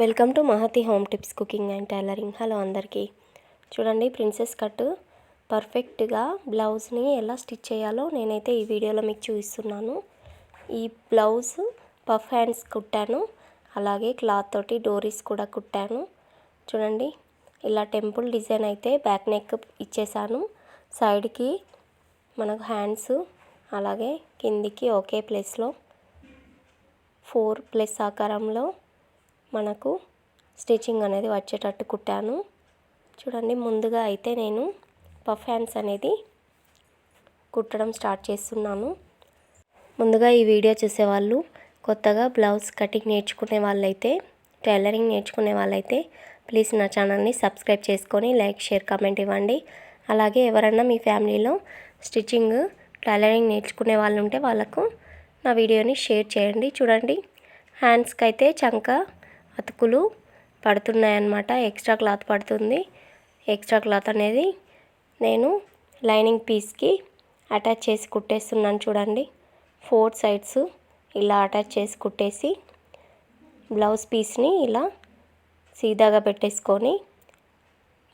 Welcome to Mahathi home tips cooking and tailoring. Hello అందరికీ. చూడండి princess cut పర్ఫెక్ట్గా బ్లౌజ్ని ఎలా స్టిచ్ చేయాలో నేనైతే ఈ వీడియోలో మీకు చూపిస్తున్నాను. ఈ బ్లౌజ్ పఫ్ హ్యాండ్స్ కుట్టాను అలాగే క్లాత్ తోటి డోరీస్ కూడా కుట్టాను. చూడండి ఇలా టెంపుల్ డిజైన్ అయితే బ్యాక్ నెక్ ఇచ్చేసాను. సైడ్కి మనకు హ్యాండ్స్ అలాగే కిందికి ఒకే ప్లేస్లో ఫోర్ ప్లస్ ఆకారంలో మనకు స్టిచ్చింగ్ అనేది వచ్చేటట్టు కుట్టాను. చూడండి ముందుగా అయితే నేను పఫ్ హ్యాండ్స్ అనేది కుట్టడం స్టార్ట్ చేస్తున్నాను. ముందుగా ఈ వీడియో చూసేవాళ్ళు కొత్తగా బ్లౌజ్ కటింగ్ నేర్చుకునే వాళ్ళైతే టైలరింగ్ నేర్చుకునే వాళ్ళైతే ప్లీజ్ నా ఛానల్ని సబ్స్క్రైబ్ చేసుకొని లైక్ షేర్ కామెంట్ ఇవ్వండి. అలాగే ఎవరన్నా మీ ఫ్యామిలీలో స్టిచ్చింగ్ టైలరింగ్ నేర్చుకునే వాళ్ళు ఉంటే వాళ్ళకు నా వీడియోని షేర్ చేయండి. చూడండి హ్యాండ్స్కి అయితే చంక అతుకులు పడుతున్నాయన్నమాట. ఎక్స్ట్రా క్లాత్ పడుతుంది. ఎక్స్ట్రా క్లాత్ అనేది నేను లైనింగ్ పీస్కి అటాచ్ చేసి కుట్టేస్తున్నాను చూడండి. ఫోర్ సైడ్స్ ఇలా అటాచ్ చేసి కుట్టేసి బ్లౌజ్ పీస్ని ఇలా సీదాగా పెట్టేసుకొని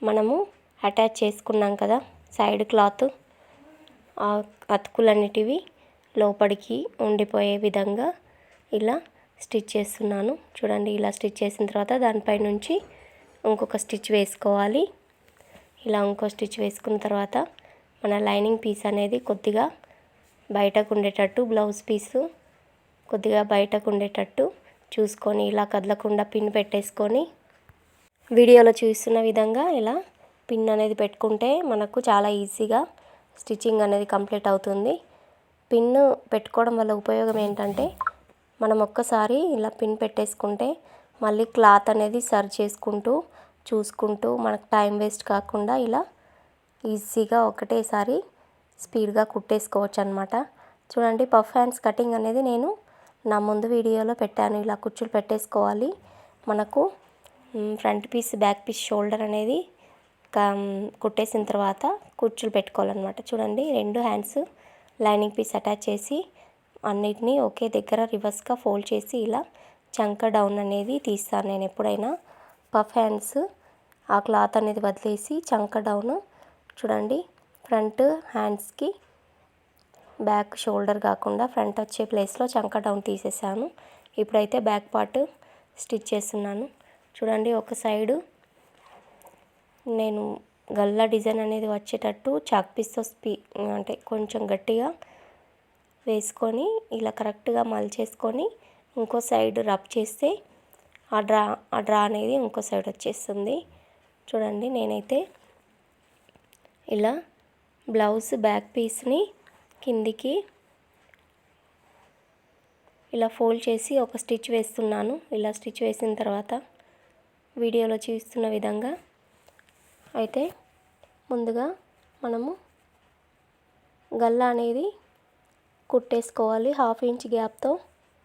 మనము అటాచ్ చేసుకున్నాం కదా సైడ్ క్లాత్. అతుకులన్నిటివి లోపలికి ఉండిపోయే విధంగా ఇలా స్టిచ్ చేస్తున్నాను. చూడండి ఇలా స్టిచ్ చేసిన తర్వాత దానిపై నుంచి ఇంకొక స్టిచ్ వేసుకోవాలి. ఇలా ఇంకో స్టిచ్ వేసుకున్న తర్వాత మన లైనింగ్ పీస్ అనేది కొద్దిగా బయటకు ఉండేటట్టు బ్లౌజ్ పీసు కొద్దిగా బయటకు ఉండేటట్టు చూసుకొని ఇలా కదలకుండా పిన్ పెట్టేసుకొని వీడియోలో చూస్తున్న విధంగా ఇలా పిన్ అనేది పెట్టుకుంటే మనకు చాలా ఈజీగా స్టిచ్చింగ్ అనేది కంప్లీట్ అవుతుంది. పిన్ పెట్టుకోవడం వల్ల ఉపయోగం ఏంటంటే మనం ఒక్కసారి ఇలా పిన్ పెట్టేసుకుంటే మళ్ళీ క్లాత్ అనేది సర్వ్ చేసుకుంటూ చూసుకుంటూ మనకు టైం వేస్ట్ కాకుండా ఇలా ఈజీగా ఒకటేసారి స్పీడ్గా కుట్టేసుకోవచ్చు అనమాట చూడండి పఫ్ హ్యాండ్స్ కటింగ్ అనేది నేను నా ముందు వీడియోలో పెట్టాను. ఇలా కుచ్చులు పెట్టేసుకోవాలి. మనకు front piece back piece shoulder అనేది కుట్టేసిన తర్వాత కుచ్చులు పెట్టుకోవాలన్నమాట. చూడండి రెండు హ్యాండ్స్ లైనింగ్ పీస్ అటాచ్ చేసి అన్నిటినీ ఒకే దగ్గర రివర్స్గా ఫోల్డ్ చేసి ఇలా చంక డౌన్ అనేది తీస్తాను నేను ఎప్పుడైనా. పఫ్ హ్యాండ్స్ ఆ క్లాత్ అనేది వదిలేసి చంక డౌన్ చూడండి. ఫ్రంట్ హ్యాండ్స్కి బ్యాక్ షోల్డర్ కాకుండా ఫ్రంట్ వచ్చే ప్లేస్లో చంక డౌన్ తీసేసాను. ఇప్పుడైతే బ్యాక్ పార్ట్ స్టిచ్ చేస్తున్నాను. చూడండి ఒక సైడు నేను గల్లా డిజైన్ అనేది వచ్చేటట్టు చాక్ పీస్తో స్పీ అంటే కొంచెం గట్టిగా వేసుకొని ఇలా కరెక్ట్గా మలిచేసుకొని ఇంకో సైడ్ రబ్ చేస్తే ఆ డ్రా ఆ డ్రా అనేది ఇంకో సైడ్ వచ్చేస్తుంది. చూడండి నేనైతే ఇలా బ్లౌజ్ బ్యాక్ పీస్ని కిందికి ఇలా ఫోల్డ్ చేసి ఒక స్టిచ్ వేస్తున్నాను. ఇలా స్టిచ్ వేసిన తర్వాత వీడియోలో చూస్తున్న విధంగా అయితే ముందుగా మనము గల్లా అనేది కుట్టేసుకోవాలి. హాఫ్ ఇంచ్ గ్యాప్తో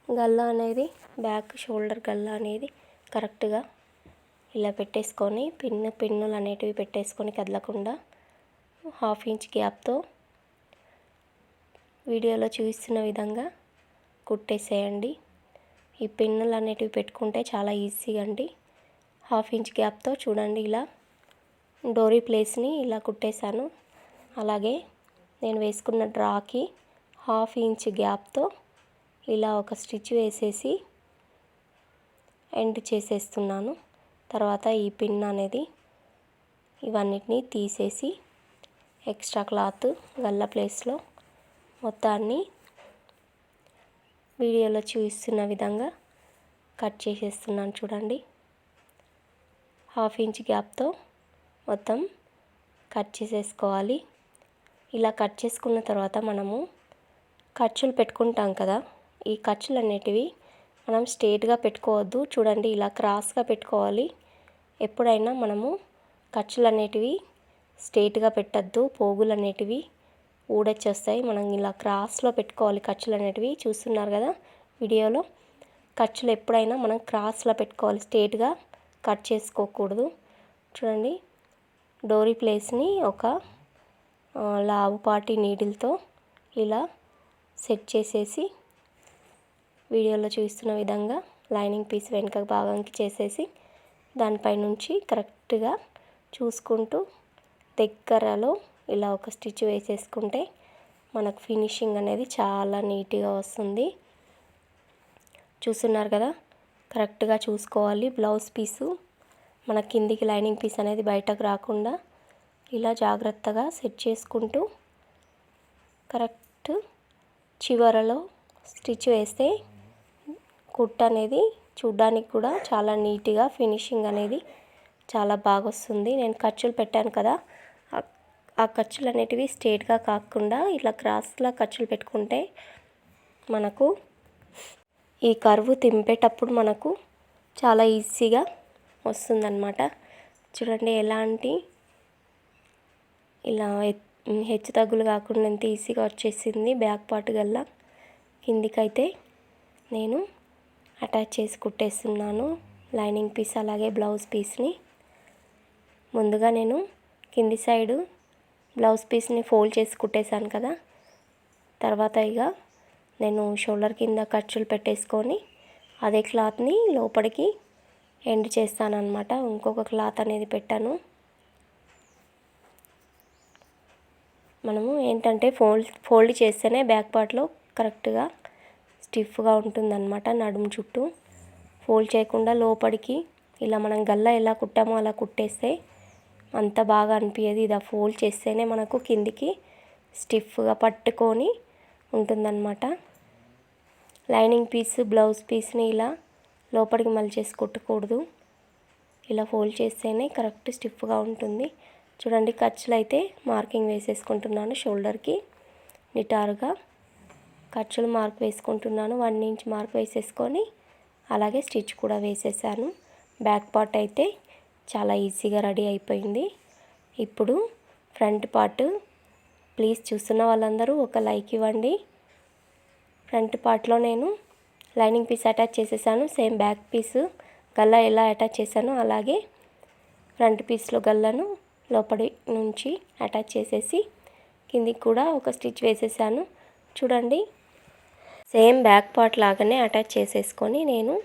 గల్లా అనేది బ్యాక్ షోల్డర్ గల్లా అనేది కరెక్ట్గా ఇలా పెట్టేసుకొని పిన్ పిన్నులు అనేటివి పెట్టేసుకొని కదలకుండా హాఫ్ ఇంచ్ గ్యాప్తో వీడియోలో చూపిస్తున్న విధంగా కుట్టేసేయండి. ఈ పిన్నులు అనేటివి పెట్టుకుంటే చాలా ఈజీగా అండి. హాఫ్ ఇంచ్ గ్యాప్తో చూడండి ఇలా డోరీ ప్లేస్ని ఇలా కుట్టేశాను. అలాగే నేను వేసుకున్న డ్రాకి హాఫ్ ఇంచ్ గ్యాప్తో ఇలా ఒక స్టిచ్ వేసేసి ఎండ్ చేసేస్తున్నాను. తర్వాత ఈ పిన్ అనేది ఇవన్నిటిని తీసేసి ఎక్స్ట్రా క్లాత్ గల్ల ప్లేస్లో మొత్తాన్ని వీడియోలో చూపిస్తున్న విధంగా కట్ చేసేస్తున్నాను చూడండి. హాఫ్ ఇంచ్ గ్యాప్తో మొత్తం కట్ చేసేసుకోవాలి. ఇలా కట్ చేసుకున్న తర్వాత మనము ఖర్చులు పెట్టుకుంటాం కదా ఈ ఖర్చులు అనేటివి మనం స్ట్రేట్గా పెట్టుకోవద్దు. చూడండి ఇలా క్రాస్గా పెట్టుకోవాలి. ఎప్పుడైనా మనము ఖర్చులు అనేటివి స్ట్రేట్గా పెట్టద్దు. పోగులు అనేటివి ఊడొచ్చేస్తాయి. మనం ఇలా క్రాస్లో పెట్టుకోవాలి ఖర్చులు అనేటివి చూస్తున్నారు కదా వీడియోలో. ఖర్చులు ఎప్పుడైనా మనం క్రాస్లో పెట్టుకోవాలి స్ట్రేట్గా కట్ చేసుకోకూడదు. చూడండి డోరీ ప్లేస్ని ఒక లావుపాటి నీడిల్తో ఇలా సెట్ చేసేసి వీడియోలో చూస్తున్న విధంగా లైనింగ్ పీస్ వెనుక భాగంకి చేసేసి దానిపైనుంచి కరెక్ట్గా చూసుకుంటూ దగ్గరలో ఇలా ఒక స్టిచ్ వేసేసుకుంటే మనకు ఫినిషింగ్ అనేది చాలా నీట్గా వస్తుంది. చూస్తున్నారు కదా? కరెక్ట్గా చూసుకోవాలి. బ్లౌజ్ పీసు మన కిందికి లైనింగ్ పీస్ అనేది బయటకు రాకుండా ఇలా జాగ్రత్తగా సెట్ చేసుకుంటూ కరెక్ట్ చివరలో స్టిచ్ వేస్తే కుట్ అనేది చూడ్డానికి కూడా చాలా నీట్గా ఫినిషింగ్ అనేది చాలా బాగా వస్తుంది నేను ఖర్చులు పెట్టాను కదా ఆ ఖర్చులు అనేటివి స్ట్రేట్గా కాకుండా ఇలా క్రాస్లా ఖర్చులు పెట్టుకుంటే మనకు ఈ కరువు తింపేటప్పుడు మనకు చాలా ఈజీగా వస్తుందన్నమాట. చూడండి ఎలాంటి ఇలా హెచ్చు తగ్గులు కాకుండా ఎంత ఈజీగా వచ్చేసింది బ్యాక్ పార్ట్ గల్లా. కిందికైతే నేను అటాచ్ చేసి కుట్టేస్తున్నాను. లైనింగ్ పీస్ అలాగే బ్లౌజ్ పీస్ని. ముందుగా నేను కింది సైడు బ్లౌజ్ పీస్ని ఫోల్డ్ చేసి కుట్టేశాను కదా. తర్వాత ఇక నేను షోల్డర్ కింద ఖర్చులు పెట్టేసుకొని అదే క్లాత్ని లోపలికి ఎండ్ చేస్తానన్నమాట. ఇంకొక క్లాత్ అనేది పెట్టాను. మనము ఏంటంటే ఫోల్డ్ ఫోల్డ్ చేస్తేనే బ్యాక్ పార్ట్లో కరెక్ట్గా స్టిఫ్గా ఉంటుందన్నమాట నడుము చుట్టూ. ఫోల్డ్ చేయకుండా లోపలికి ఇలా మనం గల్లా ఎలా కుట్టామో అలా కుట్టేస్తే అంత బాగా అనిపించదు ఇలా ఫోల్డ్ చేస్తేనే మనకు కిందికి స్టిఫ్గా పట్టుకొని ఉంటుందన్నమాట. లైనింగ్ పీస్ బ్లౌజ్ పీస్ని ఇలా లోపలికి మలిచేసి కుట్టకూడదు. ఇలా ఫోల్డ్ చేస్తేనే కరెక్ట్ స్టిఫ్గా ఉంటుంది. చూడండి ఖర్చులు అయితే మార్కింగ్ వేసేసుకుంటున్నాను షోల్డర్కి. నిటారుగా ఖర్చులు మార్క్ వేసుకుంటున్నాను. వన్ ఇంచ్ మార్క్ వేసేసుకొని అలాగే స్టిచ్ కూడా వేసేసాను. బ్యాక్ పార్ట్ అయితే చాలా ఈజీగా రెడీ అయిపోయింది. ఇప్పుడు ఫ్రంట్ పార్ట్ ప్లీజ్ చూస్తున్న వాళ్ళందరూ ఒక లైక్ ఇవ్వండి. ఫ్రంట్ పార్ట్లో నేను లైనింగ్ పీస్ అటాచ్ చేసేసాను. సేమ్ బ్యాక్ పీస్ గల్లా ఎలా అటాచ్ చేశానో అలాగే ఫ్రంట్ పీస్లో గల్లను లోపలి నుంచి అటాచ్ చేసేసి కిందికి కూడా ఒక స్టిచ్ వేసేసాను. చూడండి. సేమ్ బ్యాక్ పార్ట్ లాగానే అటాచ్ చేసేసుకొని నేను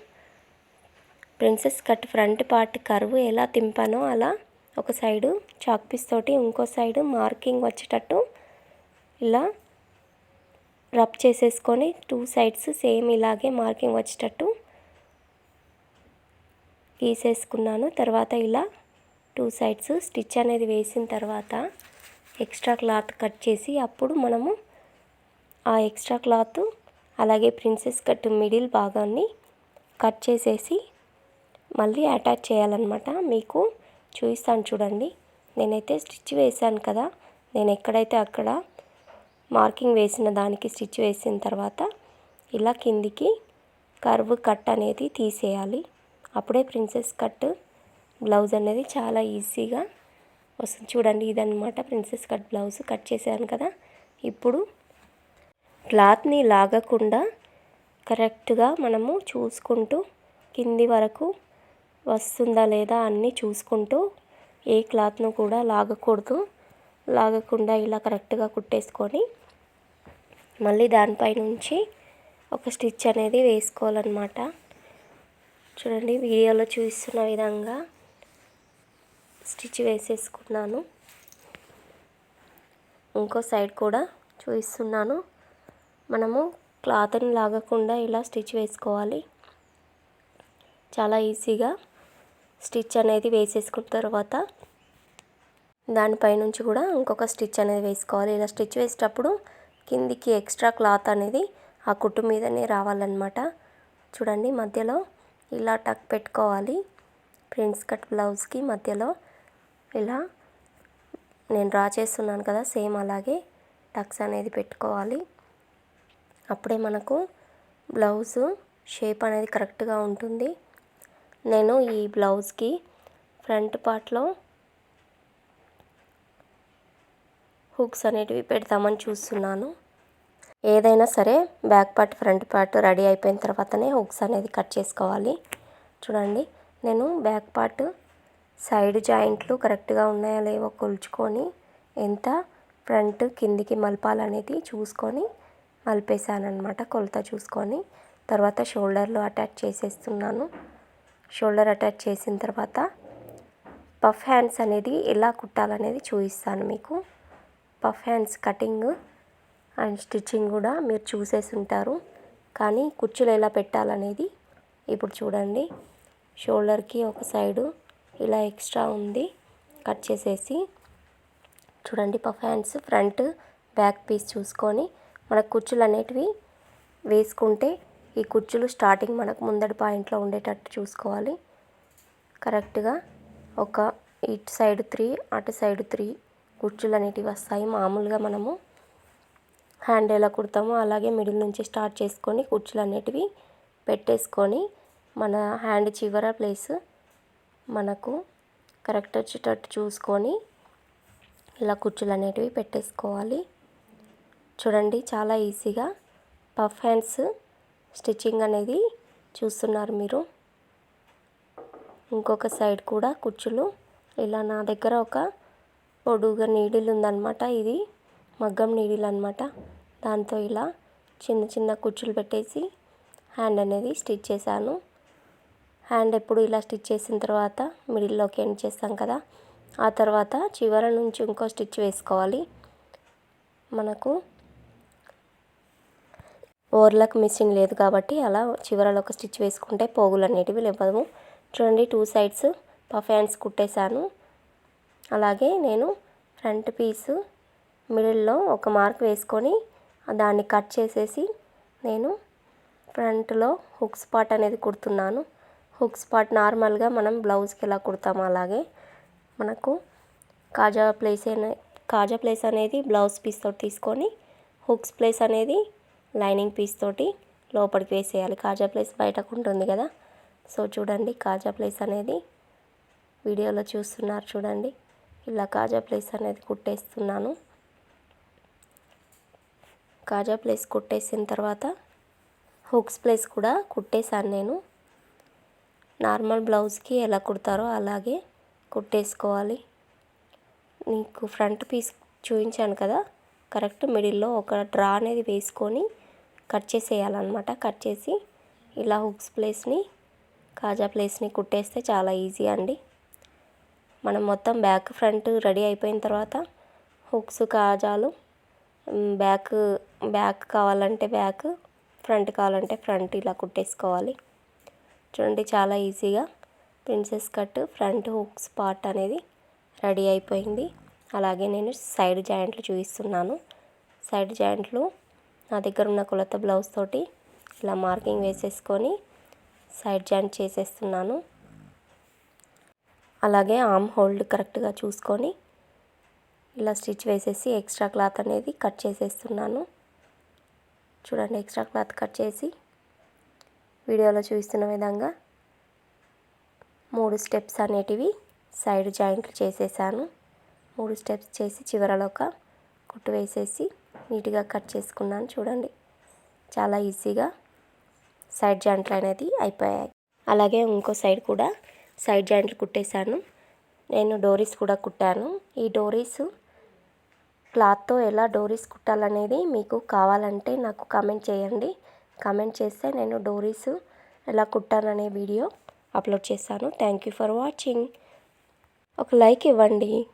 ప్రిన్సెస్ కట్ ఫ్రంట్ పార్ట్ కరువు ఎలా తింపానో అలా ఒక సైడు చాక్ పీస్ తోటి ఇంకో సైడు మార్కింగ్ వచ్చేటట్టు ఇలా రబ్ చేసేసుకొని టూ సైడ్స్ సేమ్ ఇలాగే మార్కింగ్ వచ్చేటట్టు గీసేసుకున్నాను. తర్వాత ఇలా టూ సైడ్స్ స్టిచ్ అనేది వేసిన తర్వాత ఎక్స్ట్రా క్లాత్ కట్ చేసి అప్పుడు మనము ఆ ఎక్స్ట్రా క్లాత్ అలాగే ప్రిన్సెస్ కట్ మిడిల్ భాగాన్ని కట్ చేసేసి మళ్ళీ అటాచ్ చేయాలన్నమాట. మీకు చూపిస్తాను చూడండి. నేనైతే స్టిచ్ వేసాను కదా. నేను ఎక్కడైతే అక్కడ మార్కింగ్ వేసిన దానికి స్టిచ్ వేసిన తర్వాత ఇలా కిందికి కర్వ్ కట్ అనేది తీసేయాలి. అప్పుడే ప్రిన్సెస్ కట్ బ్లౌజ్ అనేది చాలా ఈజీగా వస్తుంది. చూడండి ఇదనమాట ప్రిన్సెస్ కట్ బ్లౌజ్. కట్ చేశాను కదా. ఇప్పుడు క్లాత్ని లాగకుండా కరెక్ట్గా మనము చూసుకుంటూ కింది వరకు వస్తుందా లేదా అన్నీ చూసుకుంటూ ఏ క్లాత్ను కూడా లాగకూడదు. లాగకుండా ఇలా కరెక్ట్గా కుట్టేసుకొని మళ్ళీ దానిపై నుంచి ఒక స్టిచ్ అనేది వేసుకోవాలన్నమాట. చూడండి వీడియోలో చూస్తున్న విధంగా స్టిచ్ వేసేసుకున్నాను. ఇంకో సైడ్ కూడా చూపిస్తున్నాను. మనము క్లాత్ని లాగకుండా ఇలా స్టిచ్ వేసుకోవాలి. చాలా ఈజీగా స్టిచ్ అనేది వేసేసుకున్న తర్వాత దానిపై నుంచి కూడా ఇంకొక స్టిచ్ అనేది వేసుకోవాలి. ఇలా స్టిచ్ వేసేటప్పుడు కిందికి ఎక్స్ట్రా క్లాత్ అనేది ఆ కుట్టు మీదనే రావాలన్నమాట. చూడండి మధ్యలో ఇలా టక్ పెట్టుకోవాలి. ప్రిన్స్ కట్ బ్లౌజ్కి మధ్యలో ఇలా నేను డ్రా చేస్తున్నాను కదా సేమ్ అలాగే టక్స్ అనేది పెట్టుకోవాలి. అప్పుడే మనకు బ్లౌజు షేప్ అనేది కరెక్ట్గా ఉంటుంది. నేను ఈ బ్లౌజ్కి ఫ్రంట్ పార్ట్లో హుక్స్ అనేటివి పెడతామని చూస్తున్నాను. ఏదైనా సరే back part front part ready అయిపోయిన తర్వాతనే హుక్స్ అనేది కట్ చేసుకోవాలి. చూడండి నేను బ్యాక్ పార్ట్ సైడ్ జాయింట్లు కరెక్ట్గా ఉన్నాయా లేవో కొలుచుకొని ఎంత ఫ్రంట్ కిందికి మలపాలనేది చూసుకొని మలిపేసాను అనమాట కొలత చూసుకొని. తర్వాత షోల్డర్లు అటాచ్ చేసేస్తున్నాను. షోల్డర్ అటాచ్ చేసిన తర్వాత పఫ్ హ్యాండ్స్ అనేది ఎలా కుట్టాలనేది చూపిస్తాను మీకు. Puff hands cutting and stitching కూడా మీరు చూసేసి ఉంటారు. కానీ కుచ్చులు ఎలా పెట్టాలనేది ఇప్పుడు చూడండి. షోల్డర్కి ఒక సైడు ఇలా ఎక్స్ట్రా ఉంది. కట్ చేసేసి చూడండి puff hands front back piece చూసుకొని మనకు కుచ్చులు అనేటివి వేసుకుంటే ఈ కుచ్చులు స్టార్టింగ్ మనకు ముందటి పాయింట్లో ఉండేటట్టు చూసుకోవాలి. కరెక్ట్గా ఒక ఇటు సైడ్ త్రీ అటు సైడ్ త్రీ కుచ్చులు అనేటివి వస్తాయి. మామూలుగా మనము హ్యాండ్ ఎలా కుడతామో అలాగే మిడిల్ నుంచి స్టార్ట్ చేసుకొని కుచ్చులు అనేటివి పెట్టేసుకొని మన హ్యాండ్ చివర ప్లేస్ మనకు కరెక్ట్ వచ్చేటట్టు చూసుకొని ఇలా కుచ్చులు అనేటివి పెట్టేసుకోవాలి. చూడండి చాలా ఈజీగా పఫ్ హ్యాండ్స్ స్టిచ్చింగ్ అనేది చూస్తున్నారు మీరు. ఇంకొక సైడ్ కూడా కుచ్చులు ఇలా నా దగ్గర ఒక పొడుగా నీడిల్ ఉందన్నమాట ఇది. మగ్గం నీడిల్ అనమాట దాంతో ఇలా చిన్న చిన్న కుచ్చులు పెట్టేసి హ్యాండ్ అనేది స్టిచ్ చేశాను. హ్యాండ్ ఎప్పుడు ఇలా స్టిచ్ చేసిన తర్వాత మిడిల్లోకి ఎండ్ చేస్తాం కదా ఆ తర్వాత చివర నుంచి ఇంకో స్టిచ్ వేసుకోవాలి. మనకు ఓర్లకు మిషన్ లేదు కాబట్టి అలా చివరలో ఒక స్టిచ్ వేసుకుంటే పోగులు అనేటివి లేవము చూడండి టూ సైడ్స్ పఫ్ హ్యాండ్స్ కుట్టేశాను. అలాగే నేను ఫ్రంట్ పీసు మిడిల్లో ఒక మార్క్ వేసుకొని దాన్ని కట్ చేసేసి నేను ఫ్రంట్లో హుక్స్ పార్ట్ అనేది కుడుతున్నాను. హుక్ స్పాట్ నార్మల్గా మనం బ్లౌజ్కి ఎలా కుడతామో అలాగే మనకు కాజా ప్లేస్ కాజా ప్లేస్ అనేది బ్లౌజ్ పీస్ తోటి తీసుకొని హుక్స్ ప్లేస్ అనేది లైనింగ్ పీస్ తోటి లోపలికి వేసేయాలి. కాజా ప్లేస్ బయటకు ఉంటుంది కదా? సో చూడండి కాజా ప్లేస్ అనేది వీడియోలో చూస్తున్నారు చూడండి. ఇలా కాజా ప్లేస్ అనేది కుట్టేస్తున్నాను. కాజా ప్లేస్ కుట్టేసిన తర్వాత హుక్స్ ప్లేస్ కూడా కుట్టేశాను నేను. నార్మల్ బ్లౌజ్కి ఎలా కుడతారో అలాగే కుట్టేసుకోవాలి. నీకు ఫ్రంట్ పీస్ చూపించాను కదా? కరెక్ట్ మిడిల్లో ఒక డ్రా అనేది వేసుకొని కట్ చేసేయాలన్నమాట. కట్ చేసి ఇలా హుక్స్ ప్లేస్ని కాజా ప్లేస్ని కుట్టేస్తే చాలా ఈజీ అండి. మనం మొత్తం బ్యాక్ ఫ్రంట్ రెడీ అయిపోయిన తర్వాత హుక్స్ కాజాలు బ్యాక్ బ్యాక్ కావాలంటే బ్యాక్ ఫ్రంట్ కావాలంటే ఫ్రంట్ ఇలా కుట్టేసుకోవాలి. చూడండి చాలా ఈజీగా. Princess cut front hooks part అనేది రెడీ అయిపోయింది. అలాగే నేను సైడ్ జాయింట్లు చూపిస్తున్నాను. సైడ్ జాయింట్లు నా దగ్గర ఉన్న కొలత బ్లౌజ్ తోటి ఇలా మార్కింగ్ వేసేసుకొని సైడ్ జాయింట్ చేసేస్తున్నాను. అలాగే ఆమ్ హోల్డ్ కరెక్ట్గా చూసుకొని ఇలా స్టిచ్ వేసేసి ఎక్స్ట్రా క్లాత్ అనేది కట్ చేసేస్తున్నాను. చూడండి ఎక్స్ట్రా క్లాత్ కట్ చేసి వీడియోలో చూపిస్తున్న విధంగా మూడు స్టెప్స్ అనేటివి సైడ్ జాయింట్లు చేసేసాను. మూడు స్టెప్స్ చేసి చివరలో ఒక కుట్టు వేసేసి నీట్గా కట్ చేసుకున్నాను. చూడండి చాలా ఈజీగా సైడ్ జాయింట్లు అనేది అయిపోయాయి. అలాగే ఇంకో సైడ్ కూడా సైడ్ జాయింట్లు కుట్టేశాను. నేను డోరీస్ కూడా కుట్టాను. ఈ డోరీస్ క్లాత్తో ఎలా డోరీస్ కుట్టాలనేది మీకు కావాలంటే నాకు కామెంట్ చేయండి. కామెంట్ చేస్తే నేను డోరీస్ ఎలా కుట్టాననే వీడియో అప్లోడ్ చేస్తాను. థ్యాంక్ యూ ఫర్ వాచింగ్ ఒక లైక్ ఇవ్వండి.